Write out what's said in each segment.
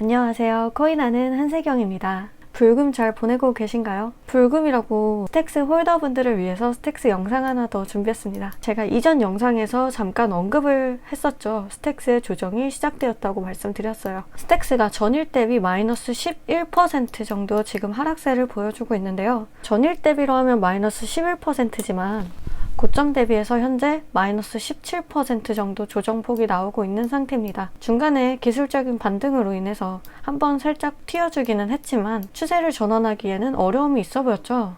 안녕하세요. 코인하는 한세경입니다. 불금 잘 보내고 계신가요? 불금이라고 스택스 홀더분들을 위해서 스택스 영상 하나 더 준비했습니다. 제가 이전 영상에서 잠깐 언급을 했었죠. 스택스의 조정이 시작되었다고 말씀드렸어요. 스택스가 전일 대비 마이너스 11% 정도 지금 하락세를 보여주고 있는데요. 전일 대비로 하면 마이너스 11%지만 고점 대비해서 현재 마이너스 17% 정도 조정폭이 나오고 있는 상태입니다. 중간에 기술적인 반등으로 인해서 한번 살짝 튀어주기는 했지만 추세를 전환하기에는 어려움이 있어 보였죠.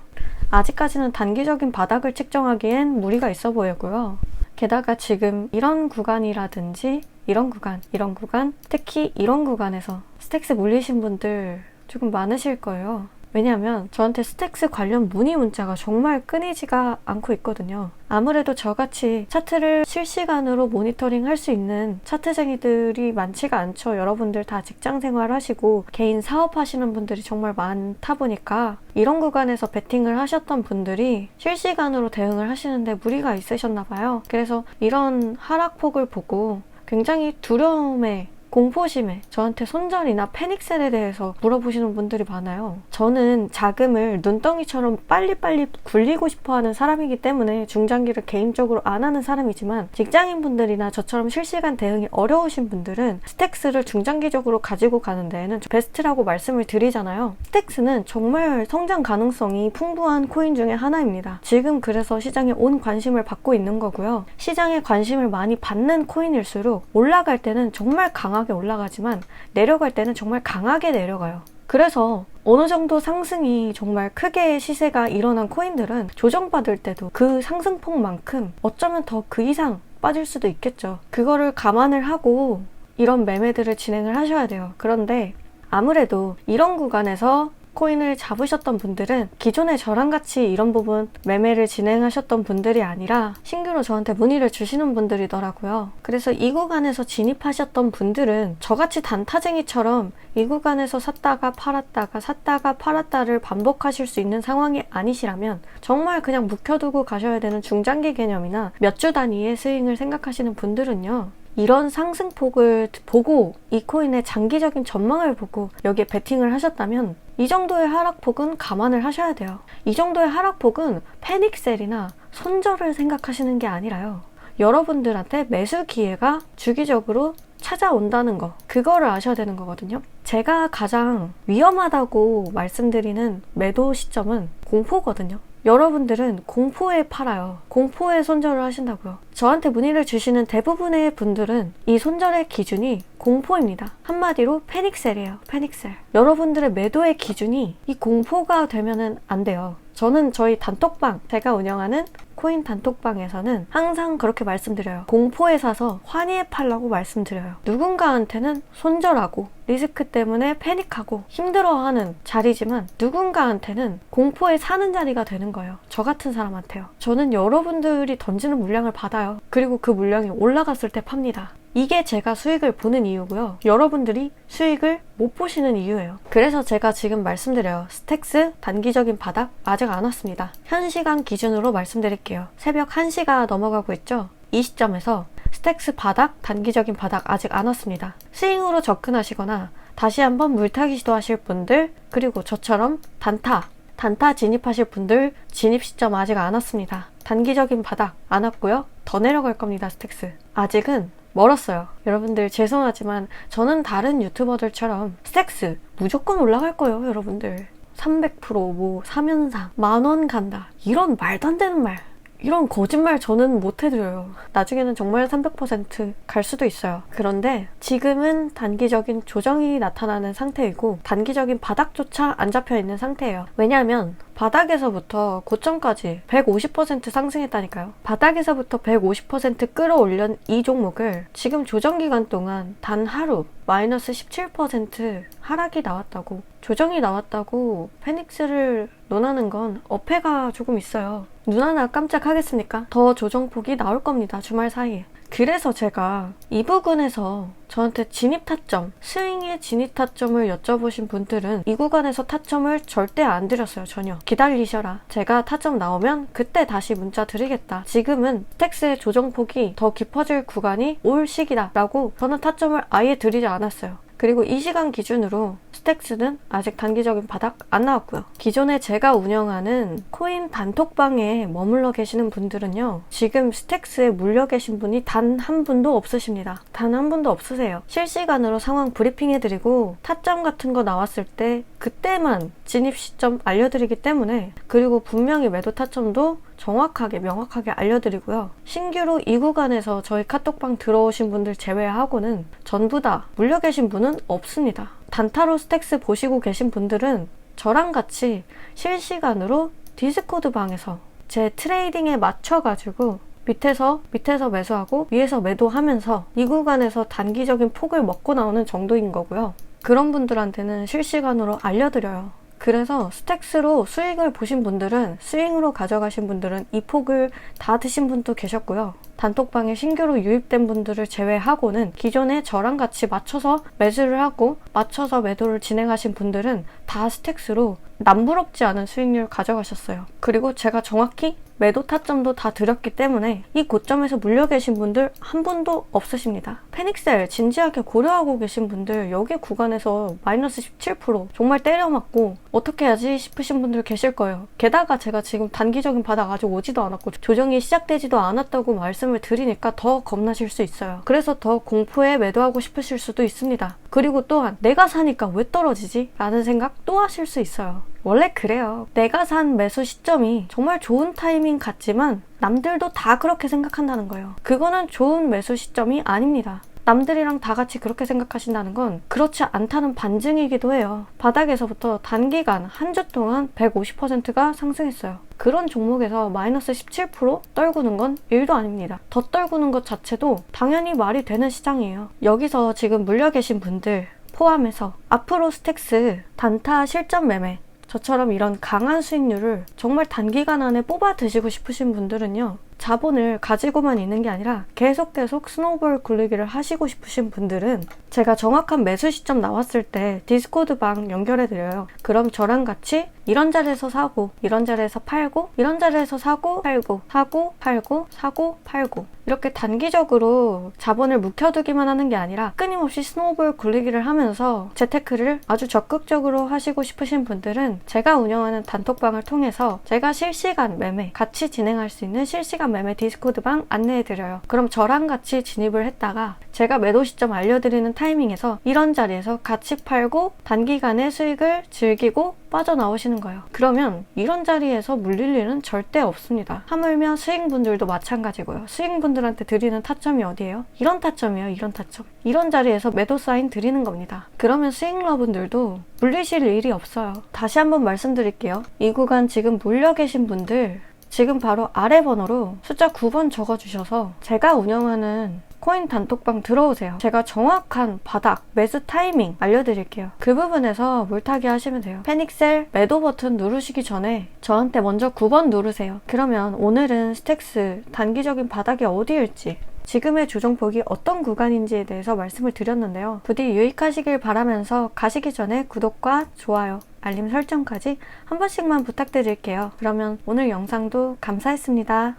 아직까지는 단기적인 바닥을 측정하기엔 무리가 있어 보이고요. 게다가 지금 이런 구간이라든지 이런 구간, 이런 구간, 특히 이런 구간에서 스택스 물리신 분들 조금 많으실 거예요. 왜냐하면 저한테 스택스 관련 문의 문자가 정말 끊이지가 않고 있거든요. 아무래도 저같이 차트를 실시간으로 모니터링 할 수 있는 차트쟁이들이 많지가 않죠. 여러분들 다 직장 생활 하시고 개인 사업 하시는 분들이 정말 많다 보니까 이런 구간에서 베팅을 하셨던 분들이 실시간으로 대응을 하시는데 무리가 있으셨나 봐요. 그래서 이런 하락폭을 보고 굉장히 두려움에 공포심에 저한테 손절이나 패닉셀에 대해서 물어보시는 분들이 많아요. 저는 자금을 눈덩이처럼 빨리빨리 굴리고 싶어 하는 사람이기 때문에 중장기를 개인적으로 안 하는 사람이지만 직장인 분들이나 저처럼 실시간 대응이 어려우신 분들은 스택스를 중장기적으로 가지고 가는 데에는 베스트라고 말씀을 드리잖아요. 스택스는 정말 성장 가능성이 풍부한 코인 중에 하나입니다. 지금 그래서 시장에 온 관심을 받고 있는 거고요. 시장에 관심을 많이 받는 코인일수록 올라갈 때는 정말 강한 강하게 올라가지만 내려갈 때는 정말 강하게 내려가요. 그래서 어느 정도 상승이 정말 크게 시세가 일어난 코인들은 조정받을 때도 그 상승폭만큼 어쩌면 더 그 이상 빠질 수도 있겠죠. 그거를 감안을 하고 이런 매매들을 진행을 하셔야 돼요. 그런데 아무래도 이런 구간에서 코인을 잡으셨던 분들은 기존에 저랑 같이 이런 부분 매매를 진행하셨던 분들이 아니라 신규로 저한테 문의를 주시는 분들이더라고요. 그래서 이 구간에서 진입하셨던 분들은 저같이 단타쟁이처럼 이 구간에서 샀다가 팔았다가 샀다가 팔았다를 반복하실 수 있는 상황이 아니시라면 정말 그냥 묵혀두고 가셔야 되는 중장기 개념이나 몇 주 단위의 스윙을 생각하시는 분들은요. 이런 상승폭을 보고 이 코인의 장기적인 전망을 보고 여기에 베팅을 하셨다면 이 정도의 하락폭은 감안을 하셔야 돼요. 이 정도의 하락폭은 패닉셀이나 손절을 생각하시는 게 아니라요. 여러분들한테 매수 기회가 주기적으로 찾아온다는 거. 그거를 아셔야 되는 거거든요. 제가 가장 위험하다고 말씀드리는 매도 시점은 공포거든요. 여러분들은 공포에 팔아요. 공포에 손절을 하신다고요. 저한테 문의를 주시는 대부분의 분들은 이 손절의 기준이 공포입니다. 한마디로 패닉셀이에요. 패닉셀. 여러분들의 매도의 기준이 이 공포가 되면은 안 돼요. 저는 저희 단톡방, 제가 운영하는 코인 단톡방에서는 항상 그렇게 말씀드려요. 공포에 사서 환희에 팔라고 말씀드려요. 누군가한테는 손절하고 리스크 때문에 패닉하고 힘들어하는 자리지만 누군가한테는 공포에 사는 자리가 되는 거예요. 저 같은 사람한테요. 저는 여러분들이 던지는 물량을 받아요. 그리고 그 물량이 올라갔을 때 팝니다. 이게 제가 수익을 보는 이유고요. 여러분들이 수익을 못 보시는 이유예요. 그래서 제가 지금 말씀드려요. 스택스 단기적인 바닥 아직 안 왔습니다. 현 시간 기준으로 말씀드릴게요. 새벽 1시가 넘어가고 있죠. 이 시점에서 스택스 바닥, 단기적인 바닥 아직 안 왔습니다. 스윙으로 접근하시거나 다시 한번 물타기 시도하실 분들, 그리고 저처럼 단타, 단타 진입하실 분들 진입 시점 아직 안 왔습니다. 단기적인 바닥 안 왔고요. 더 내려갈 겁니다, 스택스. 아직은 멀었어요. 여러분들 죄송하지만 저는 다른 유튜버들처럼 스택스 무조건 올라갈 거예요, 여러분들. 300%뭐 3연상 만 원 간다. 이런 말도 안 되는 말. 이런 거짓말 저는 못 해드려요. 나중에는 정말 300%갈 수도 있어요. 그런데 지금은 단기적인 조정이 나타나는 상태이고 단기적인 바닥조차 안 잡혀 있는 상태예요. 왜냐하면 바닥에서부터 고점까지 150% 상승했다니까요. 바닥에서부터 150% 끌어올린 이 종목을 지금 조정 기간 동안 단 하루 마이너스 17% 하락이 나왔다고 조정이 나왔다고 페닉스를 논하는 건 어폐가 조금 있어요. 눈 하나 깜짝하겠습니까? 더 조정폭이 나올 겁니다. 주말 사이에. 그래서 제가 이 부분에서 저한테 진입 타점, 스윙의 진입 타점을 여쭤보신 분들은 이 구간에서 타점을 절대 안 드렸어요. 전혀. 기다리셔라. 제가 타점 나오면 그때 다시 문자 드리겠다. 지금은 텍스의 조정폭이 더 깊어질 구간이 올 시기다. 라고 저는 타점을 아예 드리지 않았어요. 그리고 이 시간 기준으로 스택스는 아직 단기적인 바닥 안 나왔고요. 기존에 제가 운영하는 코인 단톡방에 머물러 계시는 분들은요. 지금 스택스에 물려 계신 분이 단 한 분도 없으십니다. 단 한 분도 없으세요. 실시간으로 상황 브리핑 해드리고 타점 같은 거 나왔을 때 그때만 진입 시점 알려드리기 때문에 그리고 분명히 매도 타점도 정확하게 명확하게 알려드리고요. 신규로 이 구간에서 저희 카톡방 들어오신 분들 제외하고는 전부 다 물려 계신 분은 없습니다. 단타로 스택스 보시고 계신 분들은 저랑 같이 실시간으로 디스코드 방에서 제 트레이딩에 맞춰가지고 밑에서 밑에서 매수하고 위에서 매도하면서 이 구간에서 단기적인 폭을 먹고 나오는 정도인 거고요. 그런 분들한테는 실시간으로 알려드려요. 그래서 스택스로 수익을 보신 분들은 스윙으로 가져가신 분들은 이 폭을 다 드신 분도 계셨고요. 단톡방에 신규로 유입된 분들을 제외하고는 기존에 저랑 같이 맞춰서 매수를 하고 맞춰서 매도를 진행하신 분들은 다 스택스로 남부럽지 않은 수익률 가져가셨어요. 그리고 제가 정확히 매도 타점도 다 드렸기 때문에 이 고점에서 물려 계신 분들 한 분도 없으십니다. 페닉셀 진지하게 고려하고 계신 분들 여기 구간에서 마이너스 17% 정말 때려맞고 어떻게 해야지 싶으신 분들 계실 거예요. 게다가 제가 지금 단기적인 바닥 아직 오지도 않았고 조정이 시작되지도 않았다고 말씀을 드리니까 더 겁나실 수 있어요. 그래서 더 공포에 매도하고 싶으실 수도 있습니다. 그리고 또한 내가 사니까 왜 떨어지지? 라는 생각 또 하실 수 있어요. 원래 그래요. 내가 산 매수 시점이 정말 좋은 타이밍 같지만 남들도 다 그렇게 생각한다는 거예요. 그거는 좋은 매수 시점이 아닙니다. 남들이랑 다 같이 그렇게 생각하신다는 건 그렇지 않다는 반증이기도 해요. 바닥에서부터 단기간 한 주 동안 150%가 상승했어요. 그런 종목에서 마이너스 17% 떨구는 건 일도 아닙니다. 더 떨구는 것 자체도 당연히 말이 되는 시장이에요. 여기서 지금 물려 계신 분들 포함해서 앞으로 스택스 단타 실전 매매 저처럼 이런 강한 수익률을 정말 단기간 안에 뽑아 드시고 싶으신 분들은요. 자본을 가지고만 있는 게 아니라 계속 계속 스노우볼 굴리기를 하시고 싶으신 분들은 제가 정확한 매수 시점 나왔을 때 디스코드 방 연결해 드려요. 그럼 저랑 같이 이런 자리에서 사고 이런 자리에서 팔고 이런 자리에서 사고 팔고 사고 팔고 사고 팔고 이렇게 단기적으로 자본을 묵혀두기만 하는 게 아니라 끊임없이 스노우볼 굴리기를 하면서 재테크를 아주 적극적으로 하시고 싶으신 분들은 제가 운영하는 단톡방을 통해서 제가 실시간 매매 같이 진행할 수 있는 실시간 매매 디스코드방 안내해 드려요. 그럼 저랑 같이 진입을 했다가 제가 매도 시점 알려드리는 타이밍에서 이런 자리에서 같이 팔고 단기간에 수익을 즐기고 빠져나오시는 거예요. 그러면 이런 자리에서 물릴 일은 절대 없습니다. 하물며 수익분들도 마찬가지고요. 수익분들한테 드리는 타점이 어디예요? 이런 타점이에요. 이런 타점. 이런 자리에서 매도 사인 드리는 겁니다. 그러면 수익러분들도 물리실 일이 없어요. 다시 한번 말씀드릴게요. 이 구간 지금 물려 계신 분들 지금 바로 아래 번호로 숫자 9번 적어주셔서 제가 운영하는 코인 단톡방 들어오세요. 제가 정확한 바닥, 매수 타이밍 알려드릴게요. 그 부분에서 물타기 하시면 돼요. 페닉셀 매도 버튼 누르시기 전에 저한테 먼저 9번 누르세요. 그러면 오늘은 스택스 단기적인 바닥이 어디일지 지금의 조정폭이 어떤 구간인지에 대해서 말씀을 드렸는데요. 부디 유익하시길 바라면서 가시기 전에 구독과 좋아요, 알림 설정까지 한 번씩만 부탁드릴게요. 그러면 오늘 영상도 감사했습니다.